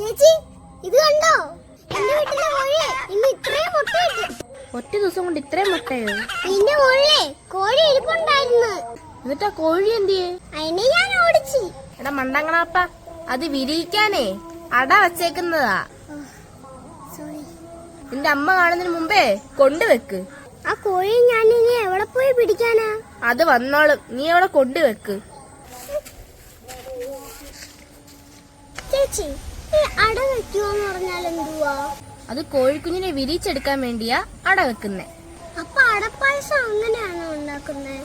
ചേച്ചി ഇത് കണ്ടോ? എന്റെ വീട്ടിലെ കോഴി ഇന്ന് ഇത്രയും മുട്ടയിട്ടു ഒറ്റ ദിവസം കൊണ്ട് ഇത്രയും മുട്ടയോ? നിന്റെ മുകളിലെ കോഴി ഇരിപ്പുണ്ടായിരുന്നു. ആ കോഴി എന്തിയേ? അതിനെ ഞാൻ ഓടിച്ചു. എടാ മണ്ടങ്ങളാപ്പ അത് വിരിയിക്കാനേ അട വച്ചേക്കുന്നതാ. നിന്റെ അമ്മ കാണുന്നതിന് മുമ്പേ കൊണ്ടുവെക്ക്. ആ കോഴി ഞാൻ ഇനി എവിടെ പോയി പിടിക്കാനാ? അത് വന്നോളും നീ അവിടെ കൊണ്ടുവെക്ക്. ചേച്ചി അട വെക്കുവോന്ന് പറഞ്ഞാൽ എന്തുവാ? അത് കോഴിക്കുഞ്ഞിനെ വിരിച്ചെടുക്കാൻ വേണ്ടിയാ അട വെക്കുന്നേ. അപ്പൊ അടപ്പായസം അങ്ങനെയാണോ ഉണ്ടാക്കുന്നേ?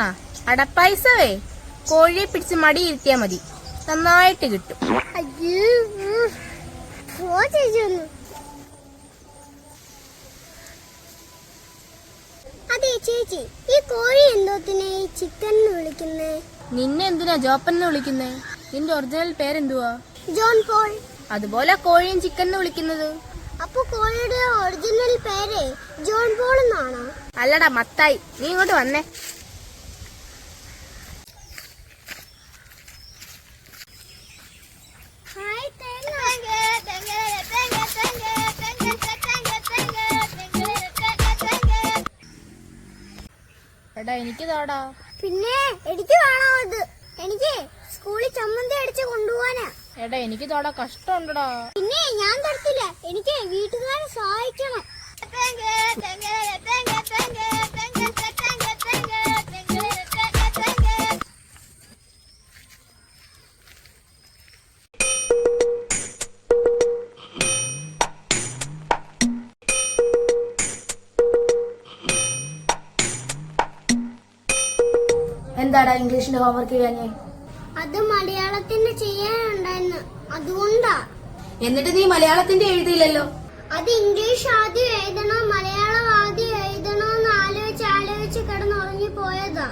ആ അടപ്പായസവേ കോഴിയെ പിടിച്ച് മടിയിരുത്തിയാ മതി. നന്നായിട്ട് കിട്ടും. അതെ ചേച്ചി ഈ കോഴി എന്തോത്തിനെ ചിക്കൻ വിളിക്കുന്നേ? നിന്നെ എന്തിനാ ജോപ്പൻ വിളിക്കുന്നേ? നിന്റെ ഒറിജിനൽ പേരെന്തുവാ? John Paul. അതുപോലെ കോഴിയും ചിക്കൻ എന്ന് വിളിക്കുന്നത്. അപ്പൊ കോഴിയുടെ ഒറിജിനൽ പേര് ജോൺ പോൾ എന്നാണോ? അല്ലടാ മത്തായി. നീ ഇങ്ങോട്ട് വന്നേ. എടാ എനിക്ക് താടാ. പിന്നെ എനിക്ക് വേണോ അത്? എനിക്ക് സ്കൂളിൽ ചമ്മന്തി അടിച്ച് കൊണ്ടുപോവാനാ. എടാ എനിക്ക് താടാ കഷ്ടമുണ്ടടാ. പിന്നെ ഞാൻ തരത്തില്ല. എനിക്ക് വീട്ടുകാരെ സഹായിക്കണം. എന്താടാ ഇംഗ്ലീഷിന്റെ ഹോംവർക്ക് ചെയ്യാൻ അത് മലയാളത്തിന്റെ ചെയ്യാനുണ്ടായിരുന്നു അതുകൊണ്ടാ. എന്നിട്ട് നീ മലയാളത്തിന്റെ എഴുതിയില്ലല്ലോ? അത് ഇംഗ്ലീഷ് ആദ്യം എഴുതണോ മലയാളം ആദ്യം എഴുതണോ എന്ന് ആലോചിച്ച് ആലോചിച്ച് കിടന്നുറങ്ങി പോയതാ.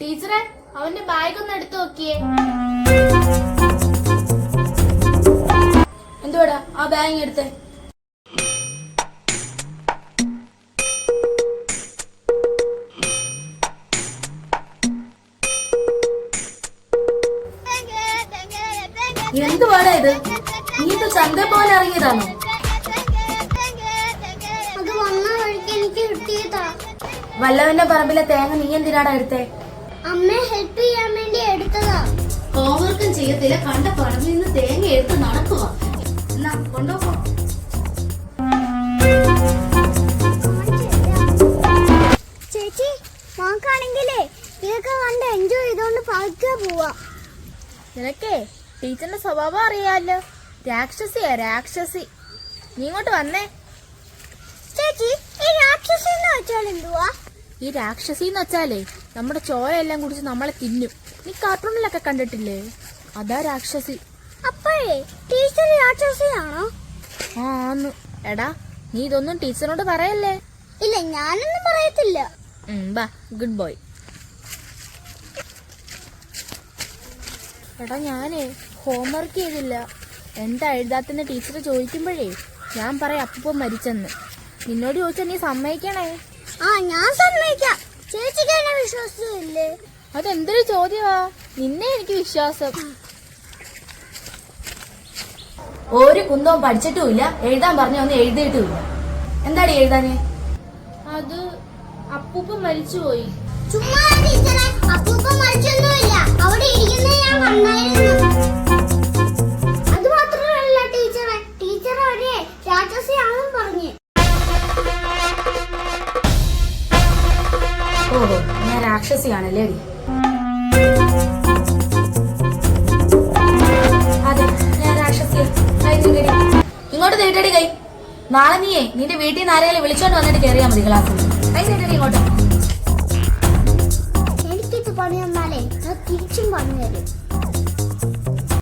ടീച്ചറെ അവന്റെ ബാഗ് ഒന്ന് എടുത്തു നോക്കിയേ. എന്തുവാടാ ആ ബാഗ് എടുത്തേ? എന്തുവാടാ ഇത്? നീ ഇത് ചന്ത പോലെ ഇറങ്ങിയതാണോ? വല്ലവന്റെ പറമ്പിലെ തേങ്ങ നീ എന്തിനാടാ എടുത്തേ? അമ്മയെ ഹെൽപ്പ് ചെയ്യാൻ വേണ്ടി എടുത്തതാ. ഹോംവർക്കും ചെയ്യത്തില്ല. കണ്ട പറമ്പിൽ നിന്ന് തേങ്ങ എടുത്ത് നടക്കുക എന്നാ കൊണ്ടുപോ ചേച്ചി നോക്കാണെങ്കിലേ ഇതൊക്കെ കണ്ട് എൻജോയ് ചെയ്തോണ്ട് പതുക്കെ പോവാ. നിനക്കേ? ടീച്ചറിന്റെ സ്വഭാവം അറിയാലോ. രാക്ഷസിയാ രാക്ഷസി. നീ ഇങ്ങോട്ട് വന്നേ. ചേച്ചി ഈ രാക്ഷസി എന്ന് വെച്ചാൽ എന്തുവാ? ഈ രാക്ഷസി എന്ന് വെച്ചാലേ നമ്മുടെ ചോരയെല്ലാം കുടിച്ച് നമ്മളെ തിന്നും. നീ കാർട്ടൂണിലൊക്കെ കണ്ടിട്ടില്ലേ? അതാ രാക്ഷസി. അപ്പോഴേ ടീച്ചർ രാക്ഷസിയാണോ? ആ ആന്ന്. എടാ നീ ഇതൊന്നും ടീച്ചറിനോട് പറയല്ലേ? ഇല്ല ഞാനൊന്നും പറയത്തില്ല. ബാ ഗുഡ് ബോയ്. എടാ ഞാനേ ഹോംവർക്ക് ചെയ്തില്ല. എന്താ എഴുതാത്തെന്ന് ടീച്ചർ ചോദിക്കുമ്പോഴേ ഞാൻ പറയാം അപ്പൂപ്പം മരിച്ചെന്ന്. നിന്നോട് ചോദിച്ചാൽ നീ സമ്മതിക്കണേ? ആ ഞാൻ സമ്മതിക്കാം. ചേച്ചിക്ക് എന്നെ വിശ്വാസമില്ലേ? അതെന്തൊരു ചോദ്യമാ നിന്നെ എനിക്ക് വിശ്വാസം. ഒരു കുന്തവും പഠിച്ചിട്ടുമില്ല എഴുതാൻ പറഞ്ഞു ഒന്ന് എഴുതിയിട്ടുമില്ല എന്താടി എഴുതാന്? അത് അപ്പൂപ്പം മരിച്ചുപോയി. ചുമ്മാ ടീച്ചറെ അപ്പൂപ്പ രാക്ഷസിയാണല്ലേ ഡി അതെ ഞാൻ രാക്ഷസിയാ ഇങ്ങോട്ട് നീട്ടടി കൈ. നാളെ നീയേ നിന്റെ വീട്ടിൽ നിന്ന് ആരെങ്കിലും വിളിച്ചോണ്ട് വന്നിട്ട് കയറിയാ മതി ക്ലാസ്സിൽ. കൈ നീട്ടടി ഇങ്ങോട്ട്. എനിക്കിത് പണി തന്നാലേ തിരിച്ചും പറഞ്ഞു തരും.